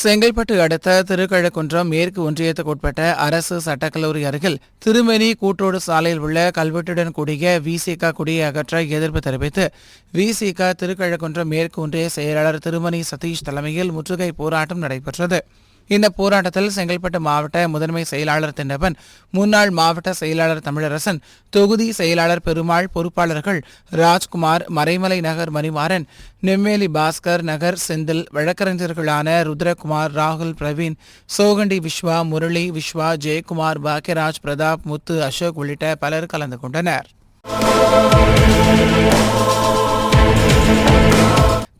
செங்கல்பட்டு அடுத்த திருக்கழக்குன்றம் மேற்கு ஒன்றியத்துக்குட்பட்ட அரசு சட்டக்கல்லூரி அருகில் திருமணி கூட்டோடு சாலையில் உள்ள கல்வெட்டுடன் கூடிய விசிக குடியை அகற்ற எதிர்ப்பு தெரிவித்து விசிக திருக்கழக்குன்றம் மேற்கு ஒன்றிய செயலாளர் திருமணி சதீஷ் தலைமையில் முற்றுகை போராட்டம் நடைபெற்றது. இந்த போராட்டத்தில் செங்கல்பட்டு மாவட்ட முதன்மை செயலாளர் தின்னப்பன் முன்னாள் மாவட்ட செயலாளர் தமிழரசன் தொகுதி செயலாளர் பெருமாள் பொறுப்பாளர்கள் ராஜ்குமார் மறைமலை நகர் மணிமாறன் நெம்மேலி பாஸ்கர் நகர் செந்தில் வழக்கறிஞர்களான ருத்ரகுமார் ராகுல் பிரவீன் சோகண்டி விஸ்வா முரளி விஸ்வா ஜெயக்குமார் பாக்கியராஜ் பிரதாப் முத்து அசோக் உள்ளிட்ட பலர் கலந்து கொண்டனர்.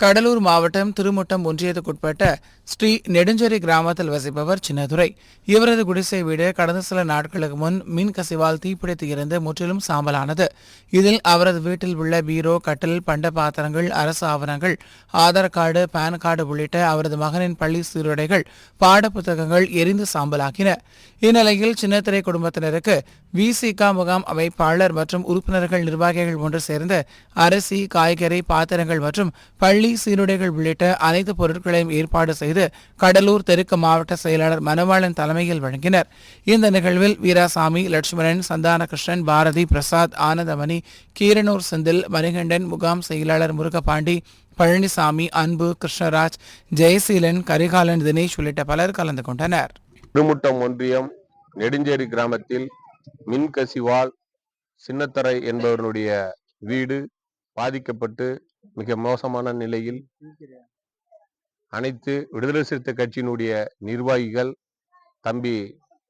கடலூர் மாவட்டம் திருமுட்டம் ஒன்றியத்துக்குட்பட்ட ஸ்ரீ நெடுஞ்சேரி கிராமத்தில் வசிப்பவர் சின்னதுரை. இவரது குடிசை வீடு கடந்த சில நாட்களுக்கு முன் மின் கசிவால் தீப்பிடித்து இருந்து முற்றிலும் சாம்பலானது. இதில் அவரது வீட்டில் உள்ள பீரோ கட்டில் பண்ட பாத்திரங்கள் அரசு ஆவணங்கள் ஆதார் கார்டு பான் கார்டு உள்ளிட்ட அவரது மகனின் பள்ளி சீருடைகள் பாடப்புத்தகங்கள் எரிந்து சாம்பலாக்கின இந்நிலையில் சின்னத்திரை குடும்பத்தினருக்கு விசிகா முகாம் அமைப்பாளர் மற்றும் உறுப்பினர்கள் நிர்வாகிகள் ஒன்று சேர்ந்து அரிசி காய்கறி பாத்திரங்கள் மற்றும் பள்ளி சீருடைகள் உள்ளிட்ட அனைத்து பொருட்களையும் ஏற்பாடு செய்து கடலூர் தெற்கு மாவட்ட செயலாளர் மனவாளன் தலைமையில் வழங்கினர். இந்த நிகழ்வில் வீராசாமி லட்சுமணன் சந்தானகிருஷ்ணன் பாரதி பிரசாத் ஆனந்தமணி கீரனூர் செந்தில் மணிகண்டன் முகாம் செயலாளர் முருகபாண்டி பழனிசாமி அன்பு கிருஷ்ணராஜ் ஜெயசீலன் கரிகாலன் தினேஷ் உள்ளிட்ட பலர் கலந்து கொண்டனர். திருமுட்டம் ஒன்றியம் நெடுஞ்சேரி கிராமத்தில் மின்கசிவால் சின்னத்தரை என்பவருடைய வீடு பாதிக்கப்பட்டு மிக மோசமான நிலையில் அனைத்து விடுதலை சிறுத்தை கட்சியினுடைய நிர்வாகிகள் தம்பி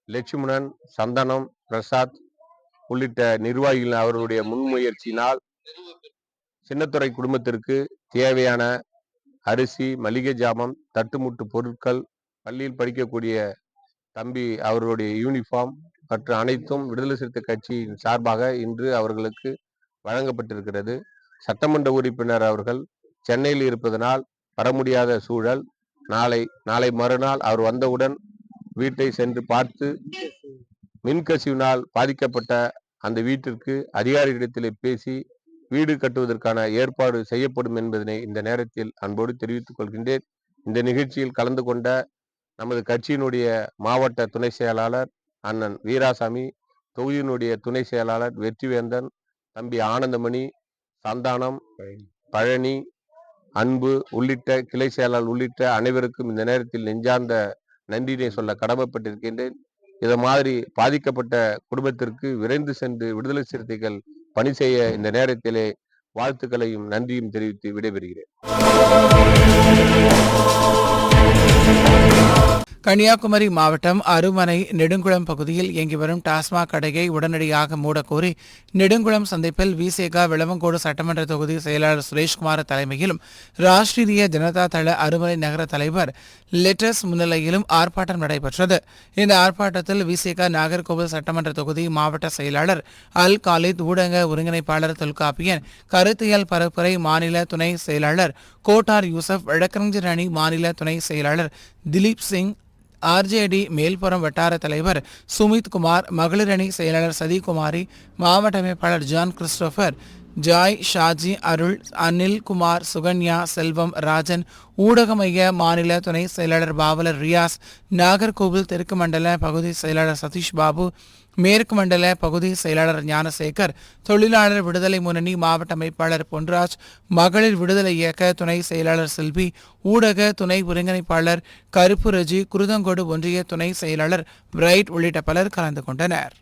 லட்சுமணன் சந்தனம் பிரசாத் உள்ளிட்ட நிர்வாகிகள் அவர்களுடைய முன்முயற்சியினால் சின்னத்துறை குடும்பத்திற்கு தேவையான அரிசி மளிகை ஜாமான் தட்டுமுட்டு பொருட்கள் பள்ளியில் படிக்கக்கூடிய தம்பி அவர்களுடைய யூனிஃபார்ம் மற்ற அனைத்தும் விடுதலை சிறுத்தை கட்சியின் சார்பாக இன்று அவர்களுக்கு வழங்கப்பட்டிருக்கிறது. சட்டமன்ற உறுப்பினர் அவர்கள் சென்னையில் இருப்பதனால் வர முடியாத சூழல். நாளை நாளை மறுநாள் அவர் வந்தவுடன் வீட்டை சென்று பார்த்து மின்கசிவினால் பாதிக்கப்பட்ட அந்த வீட்டிற்கு அதிகாரிகளிடத்திலே பேசி வீடு கட்டுவதற்கான ஏற்பாடு செய்யப்படும் என்பதனை இந்த நேரத்தில் அன்போடு தெரிவித்துக் கொள்கின்றேன். இந்த நிகழ்ச்சியில் கலந்து கொண்ட நமது கட்சியினுடைய மாவட்ட துணை செயலாளர் அண்ணன் வீராசாமி தொகுதியினுடைய துணை செயலாளர் வெற்றிவேந்தன் தம்பி ஆனந்தமணி சந்தானம் பழனி. அன்பு உள்ளிட்ட கிளை செயலாளர் உள்ளிட்ட அனைவருக்கும் இந்த நேரத்தில் நெஞ்சார்ந்த நன்றினை சொல்ல கடமைப்பட்டிருக்கின்றேன். இது மாதிரி பாதிக்கப்பட்ட குடும்பத்திற்கு விரைந்து சென்று விடுதலை சிறுத்தைகள் பணி செய்ய இந்த நேரத்திலே வாழ்த்துக்களையும் நன்றியும் தெரிவித்து விடைபெறுகிறேன். கன்னியாகுமரி மாவட்டம் அருமனை நெடுங்குளம் பகுதியில் இயங்கி வரும் டாஸ்மாக் கடையை உடனடியாக மூடக்கோரி நெடுங்குளம் சந்திப்பில் விசேகா விளவங்கோடு சட்டமன்ற தொகுதி செயலாளர் சுரேஷ்குமார் தலைமையிலும் ராஷ்டிரிய ஜனதா தள அருமனை நகர தலைவர் லெட்டர்ஸ் முன்னிலையிலும் ஆர்ப்பாட்டம் நடைபெற்றது. இந்த ஆர்ப்பாட்டத்தில் விசேகா நாகர்கோவில் சட்டமன்ற தொகுதி மாவட்ட செயலாளர் அல் காலித் ஊடக ஒருங்கிணைப்பாளர் தொல்காப்பியன் கருத்தியல் பரப்புரை மாநில துணை செயலாளர் கோட்டார் யூசப் வழக்கறிஞர் அணி மாநில துணை செயலாளர் திலீப் சிங் ஆர்ஜேடி மேல்புறம் வட்டார தலைவர் சுமித் குமார் மகளிர் அணி செயலாளர் சதிகுமாரி மாவட்ட அமைப்பாளர் John Christopher Joy Shaji Arul Anil Kumar Sukanya Selvam Rajan ஊடக மைய மாநில துணை செயலாளர் பாவலர் ரியாஸ் நாகர்கோவில் தெற்கு மண்டல பகுதி செயலாளர் சதீஷ் பாபு மேற்கு மண்டல பகுதி செயலாளர் ஞானசேகர் தொழிலாளர் விடுதலை முன்னணி மாவட்ட அமைப்பாளர் பொன்ராஜ் மகளிர் விடுதலை இயக்க துணை செயலாளர் செல்வி ஊடக துணை ஒருங்கிணைப்பாளர் கருப்பு ரஜி குருதங்கோடு ஒன்றிய துணை செயலாளர் பிரைட் உள்ளிட்ட பலர் கலந்து கொண்டனர்.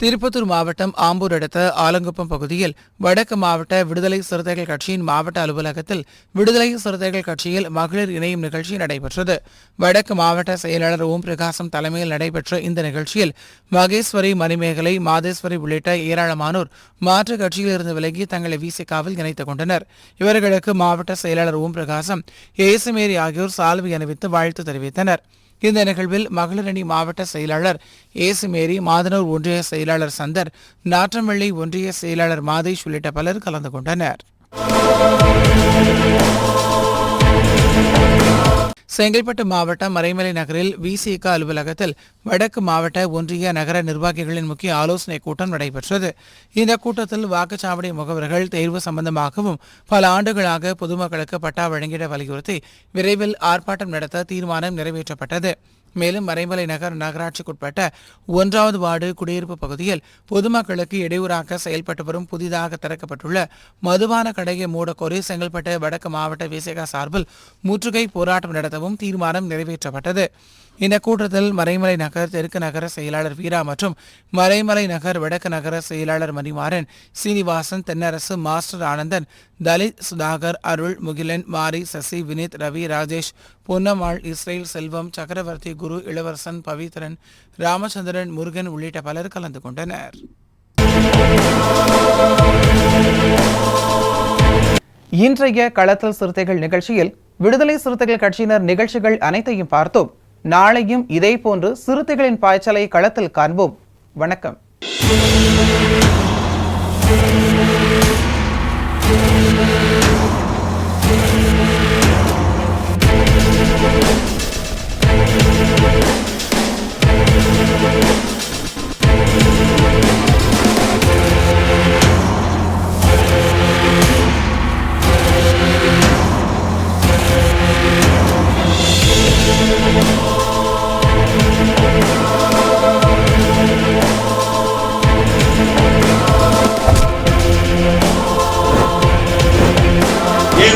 திருப்பத்தூர் மாவட்டம் ஆம்பூர் அடுத்த ஆலங்குப்பம் பகுதியில் வடக்கு மாவட்ட விடுதலை சிறுத்தைகள் கட்சியின் மாவட்ட அலுவலகத்தில் விடுதலை சிறுத்தைகள் கட்சியில் மகளிர் இணையும் நிகழ்ச்சி நடைபெற்றது. வடக்கு மாவட்ட செயலாளர் ஓம் பிரகாசம் தலைமையில் நடைபெற்ற இந்த நிகழ்ச்சியில் மகேஸ்வரி மணிமேகலை மாதேஸ்வரி உள்ளிட்ட ஏராளமானோர் மாற்றுக் கட்சியிலிருந்து விலகி தங்களை விசிகாவில் இணைத்துக் கொண்டனர். இவர்களுக்கு மாவட்ட செயலாளர் ஓம் பிரகாசம் ஏசுமேரி ஆகியோர் சால்வை அணிவித்து வாழ்த்து தெரிவித்தனர். இந்த நிகழ்வில் மகளிரணி மாவட்ட செயலாளர் ஏசுமேரி மாதனூர் ஒன்றிய செயலாளர் சந்தர் நாற்றம்பள்ளி ஒன்றிய செயலாளர் மாதேஷ் உள்ளிட்ட பலர் கலந்து கொண்டனர். செங்கல்பட்டு மாவட்டம் மறைமலை நகரில் விசிக அலுவலகத்தில் வடக்கு மாவட்ட ஒன்றிய நகர நிர்வாகிகளின் முக்கிய ஆலோசனைக் கூட்டம் நடைபெற்றது. இந்த கூட்டத்தில் வாக்குச்சாவடி முகவர்கள் தேர்வு சம்பந்தமாகவும் பல ஆண்டுகளாக பொதுமக்களுக்கு பட்டா வழங்கிட வலியுறுத்தி விரைவில் ஆர்ப்பாட்டம் நடத்த தீர்மானம் நிறைவேற்றப்பட்டது. மேலும் மறைமலை நகர் நகராட்சிக்குட்பட்ட ஒன்றாவது வார்டு குடியிருப்பு பகுதியில் பொதுமக்களுக்கு இடையூறாக செயல்பட்டு வரும் புதிதாக திறக்கப்பட்டுள்ள மதுபான கடையை மூடக்கோரி செங்கல்பட்டு வடக்கு மாவட்ட விசேகா சார்பில் முற்றுகை போராட்டம் நடத்தவும் தீர்மானம் நிறைவேற்றப்பட்டது. இந்த கூட்டத்தில் மறைமலை நகர் தெற்கு நகர செயலாளர் வீரா மற்றும் மறைமலை நகர் வடக்கு நகர செயலாளர் மணிமாறன் சீனிவாசன் தென்னரசு மாஸ்டர் ஆனந்தன் தலித் சுதாகர் அருள் முகிலன் மாரி சசி வினித் ரவி ராஜேஷ் பொன்னம்மாள் இஸ்ரேல் செல்வம் சக்கரவர்த்தி குரு இளவரசன் பவித்ரன் ராமச்சந்திரன் முருகன் உள்ளிட்ட பலர் கலந்து கொண்டனர். இன்றைய களத்தல் சிறுத்தைகள் நிகழ்ச்சியில் விடுதலை சிறுத்தைகள் கட்சியினர் நிகழ்ச்சிகள் அனைத்தையும் பார்த்தோம். நாளையும் இதேபோன்று சிறுத்தைகளின் பாய்ச்சலை களத்தில் காண்போம். வணக்கம்.